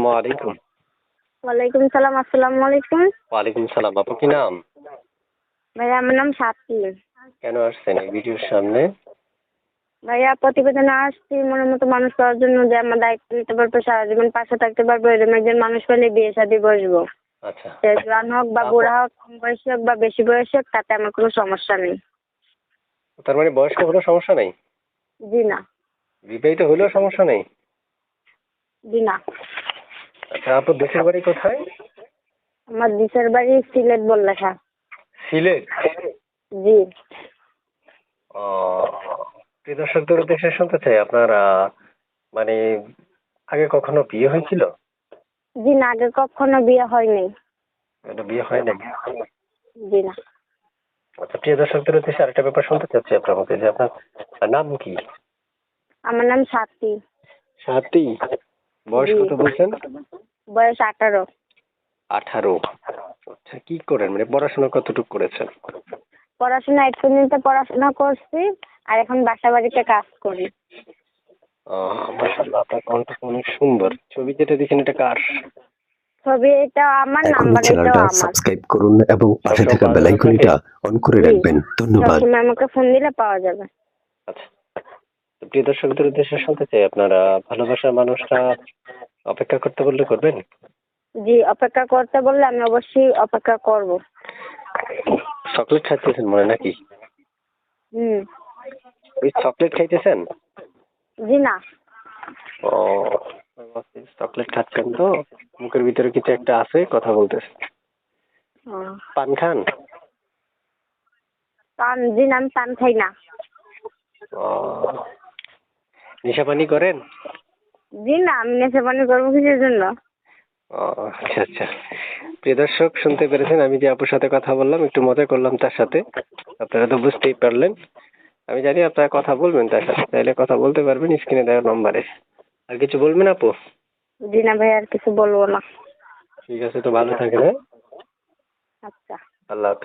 আসসালামু আলাইকুম। ওয়ালাইকুম সালাম আসসালামু আলাইকুম। ওয়ালাইকুম সালাম আপু কি নাম? ভাইয়া আমার নাম সাথী। কেন আসছেন এই ভিডিওর সামনে? ভাইয়া প্রতিবেদনে আসছি মনের মতো মানুষ পাওয়ার জন্য যে আমার দায়িত্ব নিতে পারবে সারা জীবন পাশে থাকতে পারব এরকম একজন মানুষ পেলে বিয়ে শাদি বসবো। আচ্ছা। সে জোয়ান হোক বা বুড়া হোক কম বয়সী হোক বা বেশি বয়সী হোক তাতে আমার কোনো সমস্যা নেই। তার মানে বয়স্ক হলেও সমস্যা নেই? জি না। বিবাহিত হলেও সমস্যা নেই? জি না। আচ্ছা আপু দেশের বাড়ি কোথায়? আমার দিশের বাড়ি সিলেট বললেখা। সিলেট? জি। ও প্রিয় দর্শকদের উদ্দেশ্যে শুনতে চাই আপনার মানে আগে কখনো বিয়ে হয়েছিল? জি না আগে কখনো বিয়ে হয়নি। এটা বিয়ে হয় না জি না। আচ্ছা প্রিয় দর্শকদের উদ্দেশ্যে আরেকটা ব্যাপার শুনতে চাচ্ছি আপনার মধ্যে যে আপনার নাম কি? আমার নাম সাথী সাথী বয়স কত বলছেন? বয়স আঠারো। আঠারো। আচ্ছা কি করেন? মানে পড়াশোনা কতটুকু করেছেন? পড়াশোনা এক পর্যন্ত পড়াশোনা করছি আর এখন বাসা বাড়িতে কাজ করি। মাশাআল্লাহ আপনার কণ্ঠ অনেক সুন্দর। ছবি যেটা দেখেন এটা কার? ছবি এটা আমার নাম্বার চ্যানেলটা আমার। সাবস্ক্রাইব করুন এবং পাশে থাকা বেল আইকনটা অন করে রাখবেন। ধন্যবাদ। সবসময় আমাকে ফোন দিলে পাওয়া যাবে। আচ্ছা। তো প্রিয় দর্শকদের উদ্দেশ্যে শুনতে চাই আপনারা ভালোবাসার মানুষটা অপেক্ষা করতে বললে করবেন? জি অপেক্ষা করতে বললে আমি অবশ্যই অপেক্ষা করব। চকলেট খাইতেছেন মনে নাকি? হুম। ওই চকলেট খাইতেছেন? জি না। ও চকলেট খাচ্ছেন তো মুখের ভিতরে কিছু একটা আছে কথা বলতেছে। পান খান? পান জি না আমি পান খাই না। ও। নেশা পানি করেন? জি না আমি করব কিসের জন্য? ও আচ্ছা আচ্ছা। প্রিয় দর্শক শুনতে পেরেছেন আমি যে আপুর সাথে কথা বললাম একটু মজা করলাম তার সাথে। আপনারা তো বুঝতেই পারলেন। আমি জানি আপনারা কথা বলবেন তার সাথে চাইলে কথা বলতে পারবেন স্ক্রিনে দেওয়া নম্বরে। আর কিছু বলবেন আপু? জি না ভাই আর কিছু বলব না। ঠিক আছে তো ভালো থাকেন হ্যাঁ? আচ্ছা। আল্লাহ হাফেজ।